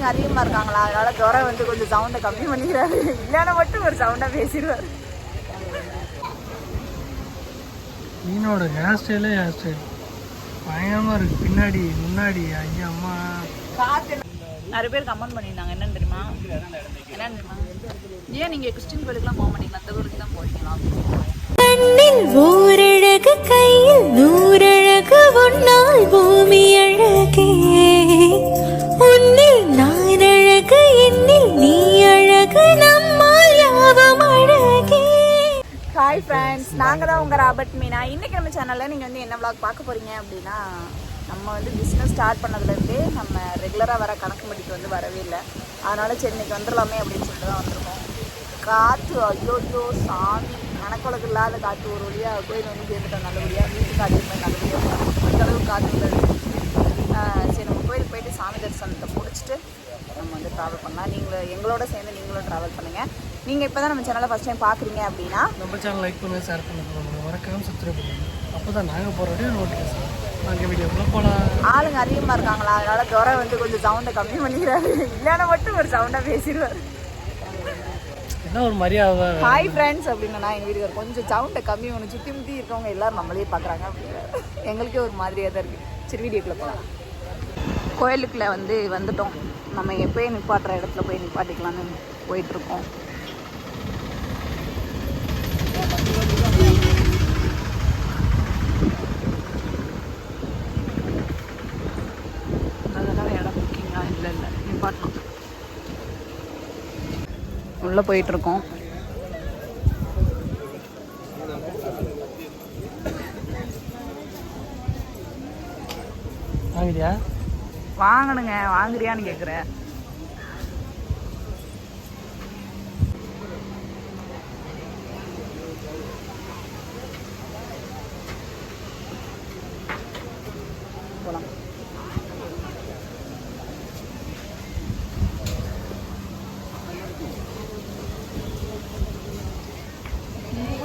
ஆளுங்க அதிகமாக இருக்காங்களா? அதனால துரை வந்து கொஞ்சம் சவுண்டை கம்மி பண்ணிக்கிறாரு. இல்லைன்னா மட்டும் ஒரு சவுண்டாக பேசிடுவார். மீனோட ஹேர் ஸ்டைலே ஹேர் ஸ்டைல் பயங்கரமாக இருக்குது பின்னாடி முன்னாடி ஐயா அம்மா. நிறைய பேர் கமெண்ட் பண்ணியிருந்தாங்க. என்னன்னு தெரியுமா? என்னன்னு தெரியுமா? ஏன் நீங்கள் கிறிஸ்டின் கோயிலுக்குலாம் போக மாட்டீங்களா? அந்த கோயிலுக்கு தான் போவீங்களா கண்ணில் ஓரழகு கையில் நூறழகு உன்னால் பூமி. ஹாய் ஃப்ரெண்ட்ஸ் நாங்கள் தான் உங்கள் ராபர்ட் மீனா. இன்றைக்கி நம்ம சேனலில் நீங்கள் வந்து என்ன விளாக் பார்க்க போகிறீங்க அப்படின்னா நம்ம வந்து பிஸ்னஸ் ஸ்டார்ட் பண்ணதுலேருந்தே நம்ம ரெகுலராக வர கணக்கு மடிக்கு வந்து வரவே இல்லை. அதனால் சரி வந்துடலாமே அப்படின்னு சொல்லிட்டு தான் வந்திருக்கோம். காற்று ஐயோயோ சாமி. கணக்கொழக்கு இல்லாத காற்று ஒரு வழியாக கோயில் வந்து சேர்ந்துட்டோம் நல்லபடியாக வீட்டுக்கு காற்று நல்லபடியாக அந்தளவுக்கு காற்று இல்லை கோயிலுக்கு போயிட்டு சாமி தரிசனத்தை முடிச்சுட்டு நம்ம வந்து ட்ராவல் பண்ணலாம். நீங்கள் எங்களோட சேர்ந்து நீங்களும் ட்ராவல் பண்ணுங்கள் நீங்கள் இப்போ தான் நம்ம சேனலை ஃபஸ்ட் டைம் பார்க்குறீங்க அப்படின்னா நம்ம சேனல் லைக் பண்ணுங்க ஷேர் பண்ண பண்ணுங்க மறக்காம சப்ஸ்கிரைப் பண்ணுங்க. அப்போ தான் நாங்கள் போகிற நோட்டிஃபிகேஷன் ஆளுங்க அதிகமாக இருக்காங்களா? அதனால துரை வந்து கொஞ்சம் சவுண்டை கம்மி பண்ணிக்கிறாரு இல்லைன்னா மட்டும் ஒரு சவுண்டாக பேசிடுவார். என்ன ஒரு மரியாதை? ஹாய் ஃப்ரெண்ட்ஸ் அப்படின்னா எங்கள் வீட்டுக்கு கொஞ்சம் சவுண்டை கம்மி பண்ணி சுற்றி முற்றி இருக்கவங்க எல்லாரும் நம்மளே பார்க்குறாங்க அப்படிங்கிறாரு எங்களுக்கே ஒரு மாதிரியாக தான் இருக்குது சரி வீடியோக்குள்ளே போகலாம் கோயிலுக்குள்ளே வந்து வந்துட்டோம். நம்ம எப்போயே நிப்பாட்டுற இடத்துல போய் நிப்பாட்டிக்கலாம்னு போயிட்டுருக்கோம். அதெல்லாம் இடம். புக்கிங்கா இல்லை இல்லை. நிப்பாட்டணும். உள்ளே போயிட்டுருக்கோம். வாங்கிட்டியா வாங்கணுங்க வாங்குறியான்னு கேட்குறேன்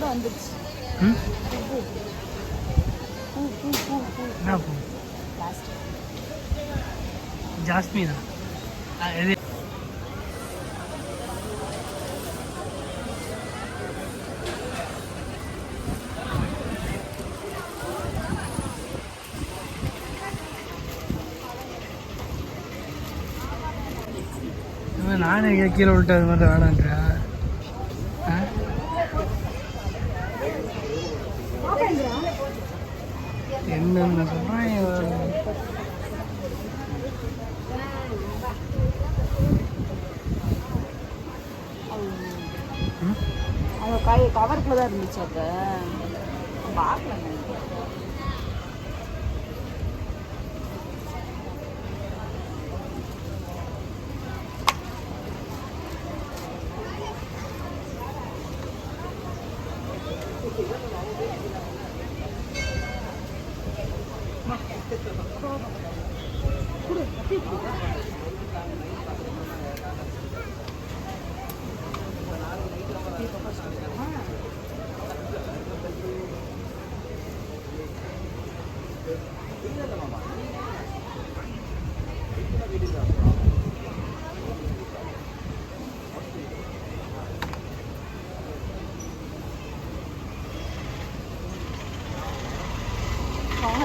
வந்துருச்சு. ம்? என்ன பூ? பிளாஸ்டிக் ஜாஸ்மினா இது நானே கீழே விட்டு அது மாதிரி வேணான்றா கவருக்குள்ள தான் இருந்துச்சு அப்போ பார்க்கலங்க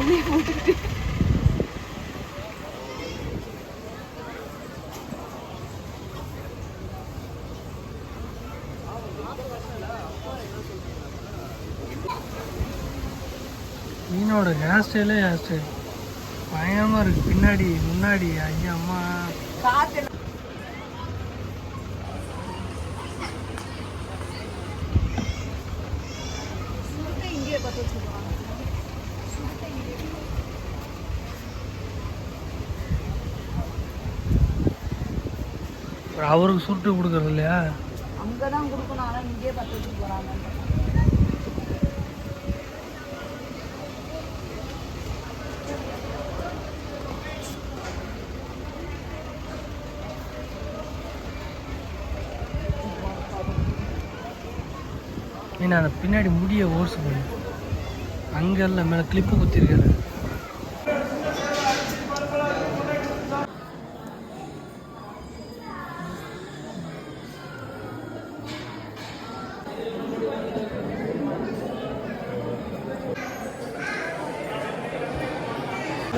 காலே போட்டுக்கிட்டு மீனோட ஹேர் ஸ்டைலே ஹேர் ஸ்டைல் பயங்கரமாக இருக்குது பின்னாடி முன்னாடி ஐயா அம்மா காத்து இங்கே பத்து வச்சுருக்காங்க அப்புறம் அவருக்கு சுருட்டு கொடுக்குறது இல்லையா? அங்கே தான் கொடுக்கணும். ஆனால் இங்கேயே பத்து வச்சு போகிறாங்க மீன் அந்த பின்னாடி முடிய ஓர்ஸ் பண்ணு. அங்கே இல்லை மேலே கிளிப்பு குத்திருக்காரு.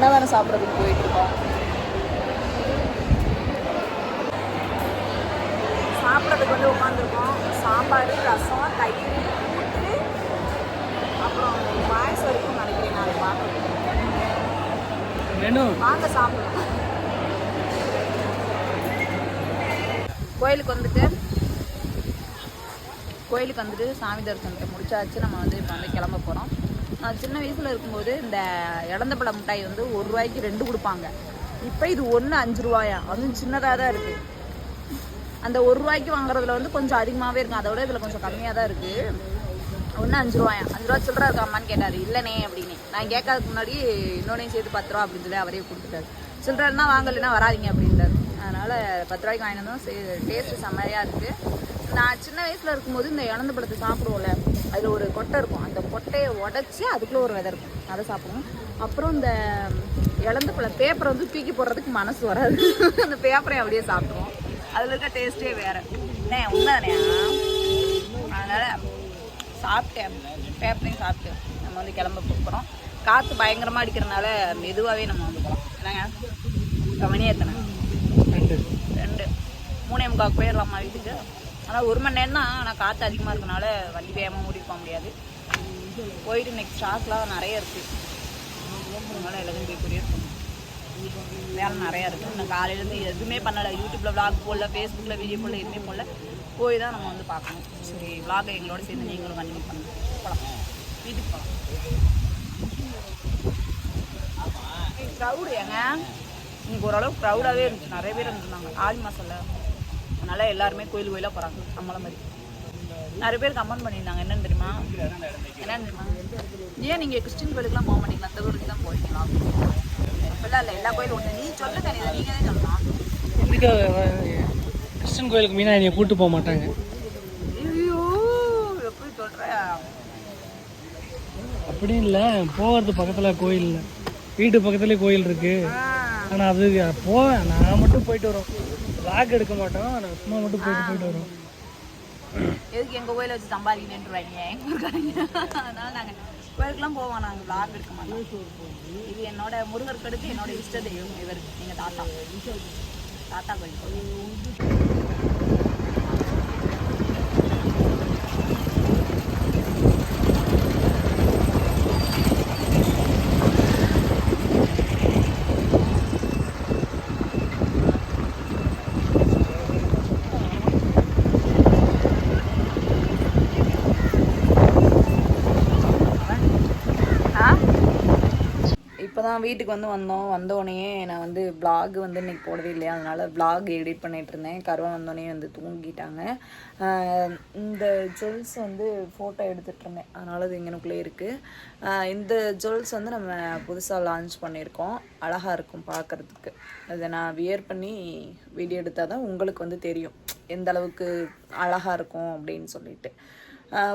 அன்னதானம் சாப்பிட்றதுக்கு போயிட்டு இருக்கோம். சாப்பிட்றதுக்கு வந்து உட்காந்துருக்கோம் சாம்பார் ரசம் தயிர் கூட்டு அப்புறம் பாயசம் வரைக்கும் நினைக்கிறேன் நான் பார்க்கணும் வாங்க சாப்பிடலாம். கோயிலுக்கு வந்துட்டு கோயிலுக்கு வந்துட்டு சாமி தரிசனத்தை முடிச்சாச்சு. நம்ம வந்து இப்போ வந்து கிளம்ப போகிறோம் நான் சின்ன வயசில் இருக்கும்போது இந்த இழந்தப்பழ மிட்டாய் வந்து ஒரு ரூபாய்க்கு ரெண்டு கொடுப்பாங்க. இப்போ இது ஒன்று அஞ்சு ரூபாயா? அதுவும் சின்னதாக தான் இருக்குது அந்த ஒரு ரூபாய்க்கு வாங்குறதுல வந்து கொஞ்சம் அதிகமாகவே இருக்கும். அதை விட இதில் கொஞ்சம் கம்மியாக தான் இருக்குது ஒன்று அஞ்சு ரூபாயா? அஞ்சு ரூபா சில்லற இருக்காமான்னு கேட்டார். இல்லைனே அப்படின்னு. நான் கேட்காதுக்கு முன்னாடி இன்னொன்னையும் சேர்த்து பத்து ரூபா அப்படின்னு சொல்லி அவரே கொடுத்துட்டாரு. சில்லறன்னா வாங்கலைன்னா வராதீங்க அப்படின்ட்டாரு அதனால் பத்து ரூபாய்க்கு வாங்கினதும் டேஸ்ட்டு செம்மையாக இருக்குது நான் சின்ன வயசில் இருக்கும்போது இந்த இழந்த பழத்தை சாப்பிடுவோம்ல அதில் ஒரு கொட்டை இருக்கும். அந்த கொட்டையை உடச்சி அதுக்குள்ளே ஒரு விதை இருக்கும். அதை சாப்பிடுவோம். அப்புறம் இந்த இழந்த பழ பேப்பரை வந்து தூக்கி போடுறதுக்கு மனசு வராது. அந்த பேப்பரை அப்படியே சாப்பிடுவோம். அதில் இருக்க டேஸ்ட்டே வேறு. என்ன உண்மைதானே? அதனால் சாப்பிட்டேன். பேப்பரையும் சாப்பிட்டு நம்ம வந்து கிளம்ப போகிறோம் காற்று பயங்கரமாக அடிக்கிறனால மெதுவாகவே நம்ம வந்து போகலாம் என்னங்க? கவனி எத்தனை? ரெண்டு. ரெண்டு. மூணே முக்கால் போயிடலாமா வீட்டுக்கு? ஆனால் ஒரு மணி நேரம் தான் ஆனால் காற்று அதிகமாக இருக்கனால வண்டி வேகமாக ஓடி போக முடியாது. போயிட்டு நெக்ஸ்ட் ஸ்டாக்லாம் நிறைய இருக்குது அதனால எல்லாத்தையும் போய் கொரியர் பண்ணணும் வேலை நிறையா இருக்குது நான் காலையிலேருந்து எதுவுமே பண்ணலை. யூடியூப்பில் விளாக் போடல ஃபேஸ்புக்கில் வீடியோ போடல எதுவுமே போடல. போய் தான் நம்ம வந்து பார்க்கணும். சரி விளாகை எங்களோட சேர்ந்து நீங்களும் கண்டினியூ பண்ணுங்க. போகலாம் வீட்டுக்கு போகலாம் க்ரௌடு ஏங்க? இங்கே ஓரளவு க்ரௌடாகவே இருந்துச்சு. நிறைய பேர் இருந்துருந்தாங்க ஆதி மாதம்ல அதனால எல்லாருமே கோயில் கோயிலாக போகிறாங்க நம்மள மாதிரி. நிறைய பேர் கமெண்ட் பண்ணியிருந்தாங்க. என்னன்னு தெரியுமா? என்னன்னு தெரியுமா? ஏன் நீங்கள் கிறிஸ்டின் கோயிலுக்குலாம் போக மாட்டீங்களா? அந்த கோயிலுக்கு தான் போவீங்களா அப்படிலாம் இல்லை. எல்லா கோயிலும் ஒன்று நீ சொல்லுங்க நீ நீங்கள் தான் சொல்லலாம் கிறிஸ்டின் கோயிலுக்கு மீனா என்னைய கூட்டு போக மாட்டாங்க? ஐயோ எப்படி சொல்கிற அப்படி இல்லை. போகிறது பக்கத்தில் கோயில் வீட்டு பக்கத்துலேயே கோயில் இருக்கு. ஆனால் அது போவேன். நான் மட்டும் போயிட்டு வரோம். லாக் எடுக்க மாட்டோம். நான் சும்மா மட்டும் போயிட்டு போயிட்டு வரோம். எதுக்கு எங்கள் கோயிலை வச்சு சம்பாதிக்கணுன்றாங்க எங்கள் ஊருக்காரங்க அதனால நாங்கள் கோயிலுக்குலாம் போவோம். நாங்கள் vlog எடுக்க மாட்டோம். இது என்னோட முருகருக்கு அடுத்து என்னோட இஷ்ட தெய்வம் இவர். எங்கள் தாத்தா. தாத்தா கோயில் இப்போ தான் வீட்டுக்கு வந்து வந்தோம். வந்தோடனே நான் வந்து vlog வந்து இன்றைக்கி போடவே இல்லையா? அதனால் vlog எடிட் பண்ணிட்டு இருந்தேன். கருவம் வந்தோடனே வந்து தூங்கிட்டாங்க. இந்த ஜுவல்ஸ் வந்து ஃபோட்டோ எடுத்துகிட்டு இருந்தேன். அதனால் அது இங்கனுக்குள்ளே இருக்குது இந்த ஜுவல்ஸ் வந்து நம்ம புதுசாக லான்ச் பண்ணியிருக்கோம். அழகாக இருக்கும் பார்க்குறதுக்கு அதை நான் வியர் பண்ணி வீடியோ எடுத்தால் தான் உங்களுக்கு வந்து தெரியும். எந்த அளவுக்கு அழகாக இருக்கும் அப்படின்னு சொல்லிட்டு.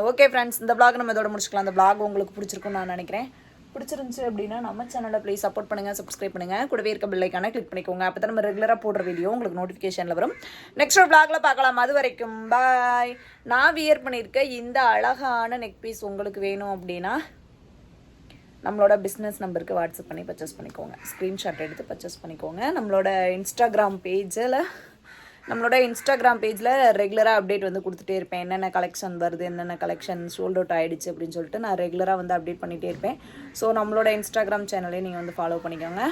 ஓகே ஃப்ரெண்ட்ஸ் இந்த பிளாக் நம்ம இதோட முடிச்சுக்கலாம். அந்த பிளாக் உங்களுக்கு பிடிச்சிருக்குன்னு நான் நினைக்கிறேன். பிடிச்சிருந்துச்சு அப்படின்னா நம்ம சேனலை ப்ளீஸ் சப்போர்ட் பண்ணுங்கள் சப்ஸ்கிரைப் பண்ணுங்கள் கூடவே இருக்க பில்லைக்கான கிளிக் பண்ணிக்கோங்க. அப்போ தான் நம்ம ரெகுலராக போடுற வீடியோ உங்களுக்கு நோட்டிஃபிகேஷனில் வரும். நெக்ஸ்ட் ஒரு பிளாக்ல பார்க்கலாம். அது வரைக்கும் பாய் நான் வியர் பண்ணியிருக்க இந்த அழகான நெக் பீஸ் உங்களுக்கு வேணும் அப்படின்னா நம்மளோட பிஸ்னஸ் நம்பருக்கு வாட்ஸ்அப் பண்ணி பர்ச்சேஸ் பண்ணிக்கோங்க. ஸ்க்ரீன்ஷாட் எடுத்து பர்ச்சேஸ் பண்ணிக்கோங்க. நம்மளோட இன்ஸ்டாகிராம் பேஜில் நம்மளோட இன்ஸ்டாகிராம் பேஜில் ரெகுலராக அப்டேட் வந்து கொடுத்துட்டே இருப்பேன். என்னென்ன கலெக்ஷன் வருது என்னென்ன கலெக்ஷன் சோல்ட் அவுட் ஆகிடுச்சு அப்படின்னு சொல்லிட்டு நான் ரெகுலராக வந்து அப்டேட் பண்ணிகிட்டே இருப்பேன். ஸோ நம்மளோட இன்ஸ்டாகிராம் சேனலையும் நீங்கள் வந்து ஃபாலோ பண்ணிக்கோங்க.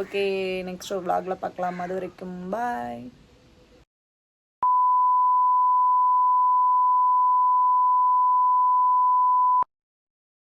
ஓகே நெக்ஸ்ட் ஒரு vlogல பார்க்கலாம். அது வரைக்கும் பாய்